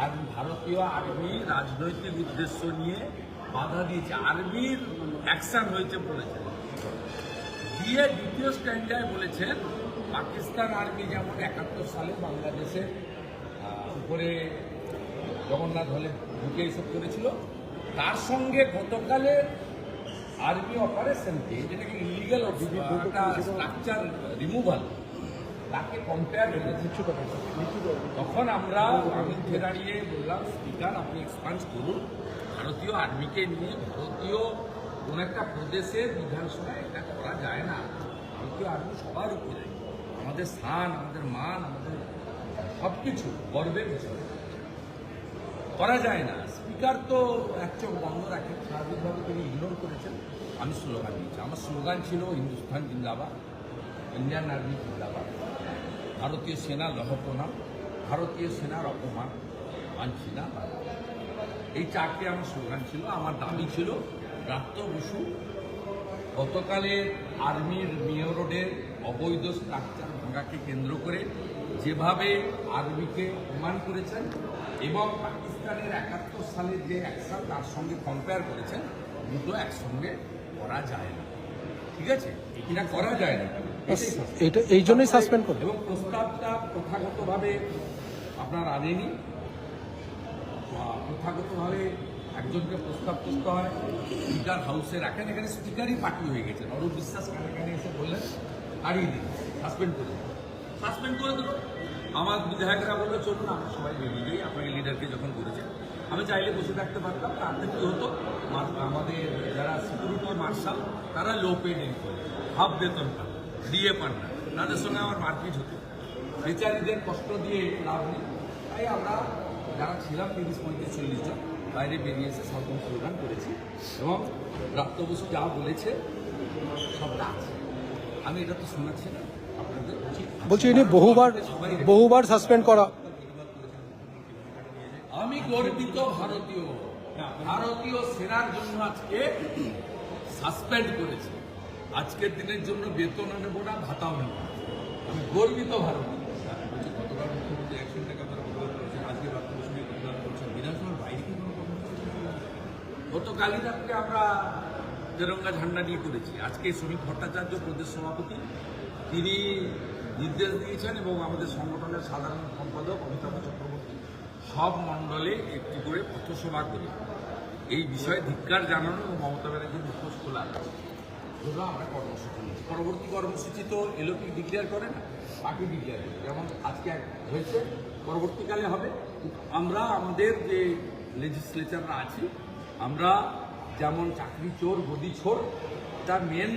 আর ভারতীয় আর্মি রাজনৈতিক উদ্দেশ্য নিয়ে বাধা দিয়েছে। আর্মির অ্যাকশন হয়েছে বলেছেন দিয়ে দ্বিতীয় স্ট্যান্ডায় বলেছেন পাকিস্তান আর্মি যেমন একাত্তর সালে বাংলাদেশে উপরে জগন্নাথ হলে ঢুকে এইসব করেছিল তার সঙ্গে গতকালে আর্মি অপারেশনকে যেটাকে ইলিগাল স্ট্রাকচার রিমুভাল তাকে কম্পেয়ার তখন আমরা আমি দাঁড়িয়ে বললাম, স্পিকার, আপনি এক্সপান্স করুন। ভারতীয় আর্মিকে নিয়ে ভারতীয় কোন একটা প্রদেশের বিধানসভায় এটা করা যায় না। ভারতীয় আর্মি সবার উপরে। আমাদের স্থান, আমাদের মান, আমাদের সব কিছু গর্বের বিষয়। করা যায় না। স্পিকার তো এক চোখ বন্ধ রাখেন স্বাভাবিকভাবে তিনি ইগনোর করেছেন। আমি স্লোগান দিয়েছি। আমার স্লোগান ছিল, হিন্দুস্তান জিন্দাবাদ। ইন্ডিয়ান আর্মি জিন্দাবাদ। ভারতীয় সেনা লহপনাম ভারতীয় সেনার অপমান মানছি না এই চারটে আমার স্লোগান ছিল, আমার দাবি ছিল প্রাপ্ত বসু গতকালের আর্মির মেয়র রোডের অবৈধ স্ট্রাকচার ভাঙাকে কেন্দ্র করে যেভাবে আর্মিকে প্রমাণ করেছেন এবং পাকিস্তানের একাত্তর সালের যে অ্যাকশন তার সঙ্গে কম্পেয়ার করেছেন, দুটো একসঙ্গে করা যায় না। ঠিক আছে? এটা করা যায় না। এটা এই জন্যই সাসপেন্ড করে এবং প্রস্তাবটা প্রথাগতভাবে আপনার আনেনি। একজনকে প্রস্তাব করতে হয়, স্পিকার এখানে স্পিকারই পার্টি হয়ে গেছেন। অরূপ বিশ্বাস এসে বললেন দিন সাসপেন্ড করে সাসপেন্ড করে দিল আমার বিধায়করা বলল চলুন, আমরা সবাই বেরিয়ে যাই আপনাকে লিডারকে যখন করেছে আমি চাইলে বসে থাকতে পারতাম। তাতে কি হতো? আমাদের যারা সিকিউরিটি মার্শাল তারা লো পেড করে হাফ বেতন পান ডিএ না। তাদের সঙ্গে আমার মারপিট হতো। বেচারিদের কষ্ট দিয়ে লাভ নেই। তাই আমরা যারা ছিলাম তিরিশ পঁয়ত্রিশ চল্লিশ জন বাইরে বেরিয়ে এসে সরকার স্লোগান করেছি এবং বসু যা বলেছে সবটা আছে। আমি এটা তো শোনাচ্ছি না আপনাদের বলছি ইনি বহুবার বহুবার সাসপেন্ড করা। আমি গর্বিত ভারতীয়। ভারতীয় সেনার জন্য আজকে সাসপেন্ড করেছে। আজকের দিনের জন্য বেতন নেব না ভাতাও নেব না। আমি গর্বিত ভারতীয় গতকাল মুখ্যমন্ত্রী প্রতিবাদ করেছেন আজকে রাত্রে প্রতিবাদ করছেন। বিধানসভার বাইরে কি কোনো কর্মসূচি ছিল? গত কালীরাত্রে আমরা তেরঙ্গা ঝান্ডা নিয়ে করেছি। আজকে শ্রমিক ভট্টাচার্য প্রদেশ সভাপতি তিনি নির্দেশ দিয়েছেন এবং আমাদের সংগঠনের সাধারণ সম্পাদক অমিতাভ চক্রবর্তী সব মণ্ডলে একটি করে পথসভা করে। এই বিষয়ে ধিক্কার জানানো এবং মমতা ব্যানার্জির মুখোশ খোলা। জন্য আমরা কর্মসূচি নিয়েছি পরবর্তী কর্মসূচি তো এলোপি ডিক্লেয়ার করে না? পার্টি ডিক্লেয়ার করে। যেমন আজকে এক হয়েছে পরবর্তীকালে হবে। আমরা আমাদের যে লেজিসলেচাররা আছি আমরা যেমন চাকরি চোর গদি চোর তার মেন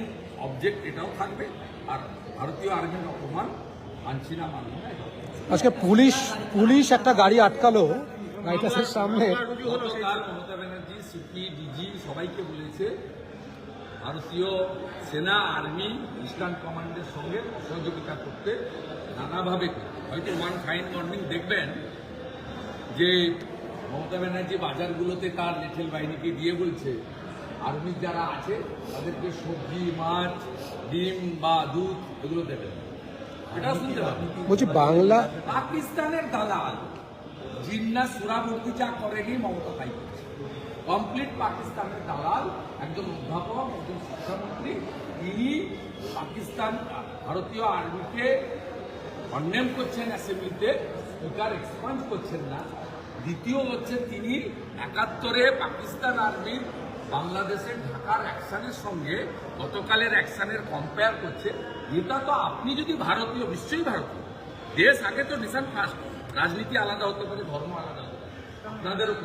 অবজেক্ট এটাও থাকবে। আর ভারতীয় আর্মির অপমান মানছি না মানব না আজকে পুলিশ পুলিশ একটা গাড়ি আটকালো গাড়িটা সামনে। মমতা ব্যানার্জি সিপি ডিজি সবাইকে বলেছে ভারতীয় সেনা আর্মি ইস্টার্ন কমান্ডের সঙ্গে সহযোগিতা করতে নানাভাবে হয়তো ওয়ান ফাইন মর্নিং দেখবেন যে মমতা ব্যানার্জি বাজারগুলোতে তার লিটেল বাহিনীকে দিয়ে বলছে আর্মির যারা আছে তাদেরকে সবজি মাছ ডিম বা দুধ এগুলো দেবেন। এটাও শুনতে পাবেন। বলছি বাংলা পাকিস্তানের দালাল জিন্না সুরাবর্তী যা করেনি মমতা তাই করছে কমপ্লিট পাকিস্তানের দালাল, একজন অধ্যাপক, একজন শিক্ষামন্ত্রী। তিনি পাকিস্তান, ভারতীয় আর্মিকে কন্ডেম করছেন, অ্যাসেম্বলিতে স্পিকার এক্সপান্ড করছেন না। দ্বিতীয় হচ্ছে তিনি একাত্তরে পাকিস্তান আর্মির বাংলাদেশের ঢাকার অ্যাকশনের সঙ্গে গতকালের অ্যাকশনের কম্পেয়ার করছে। এটা তো আপনি যদি ভারতীয়, নিশ্চয়ই ভারতীয়। দেশ আগে তো নিশান ফার্স্ট রাজনীতি আলাদা হতে পারে, ধর্ম আলাদা হতে পারে। আপনাদেরও